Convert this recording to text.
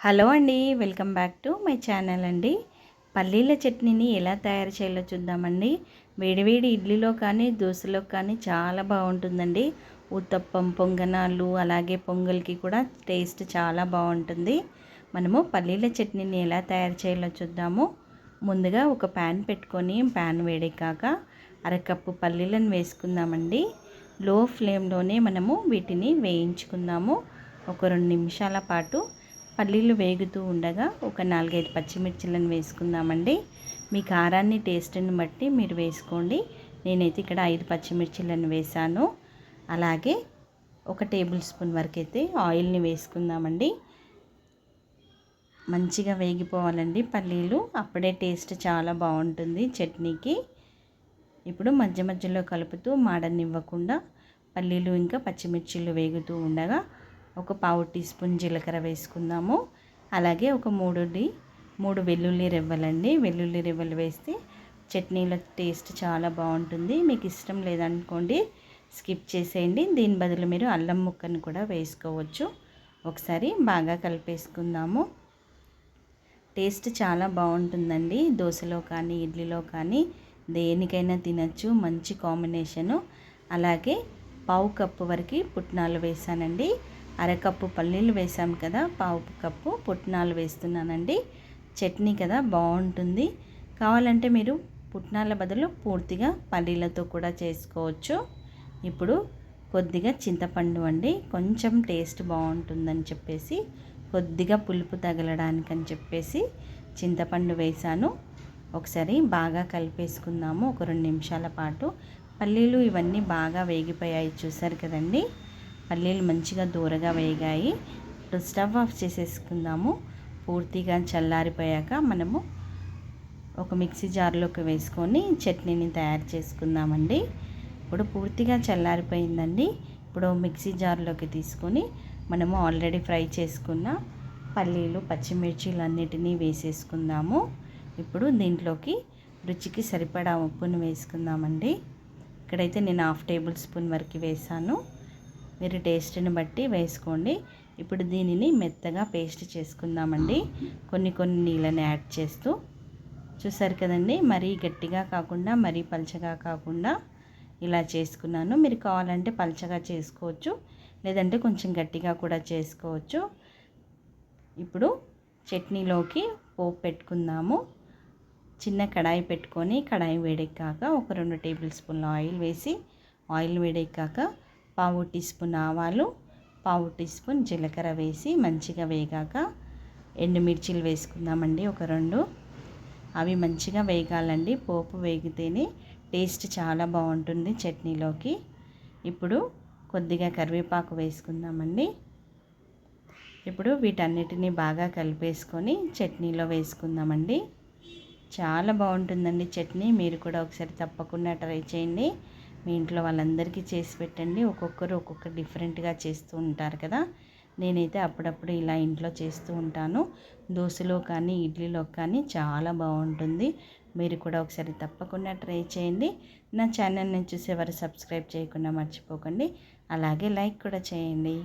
Hello అండి welcome back to my channel అండి. పల్లీల చట్నీని ఎలా తయారు చేయాలో చూద్దామండి. వేడివేడి ఇడ్లీలో కానీ దోశలో కానీ చాలా బాగుంటుందండి. ఉత్తప్పం పొంగనాలు అలాగే పొంగల్కి కూడా టేస్ట్ చాలా బాగుంటుంది. మనము పల్లీల చట్నీని ఎలా తయారు చేయాలో చూద్దాము. ముందుగా ఒక ప్యాన్ పెట్టుకొని ప్యాన్ వేడెక్కాక అరకప్పు పల్లీలను వేసుకుందామండి. లో ఫ్లేమ్లోనే మనము వీటిని వేయించుకుందాము. ఒక రెండు నిమిషాల పాటు పల్లీలు వేగుతూ ఉండగా ఒక నాలుగైదు పచ్చిమిర్చిలను వేసుకుందామండి. మీ కారాన్ని టేస్ట్ని బట్టి మీరు వేసుకోండి. నేనైతే ఇక్కడ ఐదు పచ్చిమిర్చిలను వేసాను. అలాగే ఒక టేబుల్ స్పూన్ వరకు అయితే ఆయిల్ని వేసుకుందామండి. మంచిగా వేగిపోవాలండి పల్లీలు. అప్పుడే టేస్ట్ చాలా బాగుంటుంది చట్నీకి. ఇప్పుడు మధ్య మధ్యలో కలుపుతూ మాడనివ్వకుండా పల్లీలు ఇంకా పచ్చిమిర్చిలు వేగుతూ ఉండగా ఒక పావు టీ స్పూన్ జీలకర్ర వేసుకుందాము. అలాగే ఒక మూడు మూడు వెల్లుల్లి రెవ్వలండి. వెల్లుల్లి రెవ్వలు వేస్తే చట్నీల టేస్ట్ చాలా బాగుంటుంది. మీకు ఇష్టం లేదనుకోండి స్కిప్ చేసేయండి. దీని బదులు మీరు అల్లం ముక్కను కూడా వేసుకోవచ్చు. ఒకసారి బాగా కలిపేసుకుందాము. టేస్ట్ చాలా బాగుంటుందండి. దోశలో కానీ ఇడ్లీలో కానీ దేనికైనా తినచ్చు. మంచి కాంబినేషను. అలాగే పావు కప్పు వరకు పుట్నాలు వేసానండి అరకప్పు పల్లీలు వేసాం కదా పావు కప్పు పుట్నాలు వేస్తున్నానండి. చట్నీ కదా బాగుంటుంది. కావాలంటే మీరు పుట్నాల బదులు పూర్తిగా పల్లీలతో కూడా చేసుకోవచ్చు. ఇప్పుడు కొద్దిగా చింతపండు అండి కొంచెం టేస్ట్ బాగుంటుందని చెప్పేసి కొద్దిగా పులుపు తగలడానికి అని చెప్పేసి చింతపండు వేసాను ఒకసారి బాగా కలిపేసుకుందాము ఒక రెండు నిమిషాల పాటు. పల్లీలు ఇవన్నీ బాగా వేగిపోయాయి చూసారు కదండి. పల్లీలు మంచిగా దూరగా వేగాయి. ఇప్పుడు స్టవ్ ఆఫ్ చేసేసుకుందాము. పూర్తిగా చల్లారిపోయాక మనము ఒక మిక్సీ జార్లోకి వేసుకొని చట్నీని తయారు చేసుకుందామండి. ఇప్పుడు పూర్తిగా చల్లారిపోయిందండి. ఇప్పుడు మిక్సీ జార్లోకి తీసుకొని మనము ఆల్రెడీ ఫ్రై చేసుకున్న పల్లీలు పచ్చిమిర్చీలు అన్నిటినీ వేసేసుకుందాము. ఇప్పుడు దీంట్లోకి రుచికి సరిపడా ఉప్పును వేసుకుందామండి. ఇక్కడైతే నేను హాఫ్ టేబుల్ స్పూన్ వరకు వేసాను. మీరు టేస్ట్ని బట్టి వేసుకోండి. ఇప్పుడు దీనిని మెత్తగా పేస్ట్ చేసుకుందామండి. కొన్ని కొన్ని నీళ్ళని యాడ్ చేస్తూ. చూసారు కదండి మరీ గట్టిగా కాకుండా మరీ పల్చగా కాకుండా ఇలా చేసుకున్నాను. మీరు కావాలంటే పల్చగా చేసుకోవచ్చు లేదంటే కొంచెం గట్టిగా కూడా చేసుకోవచ్చు. ఇప్పుడు చట్నీలోకి పోపు పెట్టుకుందాము. చిన్న కడాయి పెట్టుకొని కడాయి వేడెక్కాక ఒక రెండు టేబుల్ స్పూన్ల ఆయిల్ వేసి ఆయిల్ వేడెక్కాక పావు టీ స్పూన్ ఆవాలు పావు టీ స్పూన్ జీలకర్ర వేసి మంచిగా వేగాక ఎండుమిర్చీలు వేసుకుందామండి ఒక రెండు. అవి మంచిగా వేగాలండి. పోపు వేగితేనే టేస్ట్ చాలా బాగుంటుంది చట్నీలోకి. ఇప్పుడు కొద్దిగా కరివేపాకు వేసుకుందామండి. ఇప్పుడు వీటన్నిటిని బాగా కలిపేసుకొని చట్నీలో వేసుకుందామండి. చాలా బాగుంటుందండి చట్నీ. మీరు కూడా ఒకసారి తప్పకుండా ట్రై చేయండి. మీ ఇంట్లో వాళ్ళందరికీ చేసి పెట్టండి. ఒక్కొక్కరు ఒక్కొక్క డిఫరెంట్గా చేస్తూ ఉంటారు కదా. నేనైతే అప్పుడప్పుడు ఇలా ఇంట్లో చేస్తూ ఉంటాను. దోశలో కానీ ఇడ్లీలో కానీ చాలా బాగుంటుంది. మీరు కూడా ఒకసారి తప్పకుండా ట్రై చేయండి. నా ఛానల్ని చూసేవారు సబ్స్క్రైబ్ చేయకుండా మర్చిపోకండి. అలాగే లైక్ కూడా చేయండి.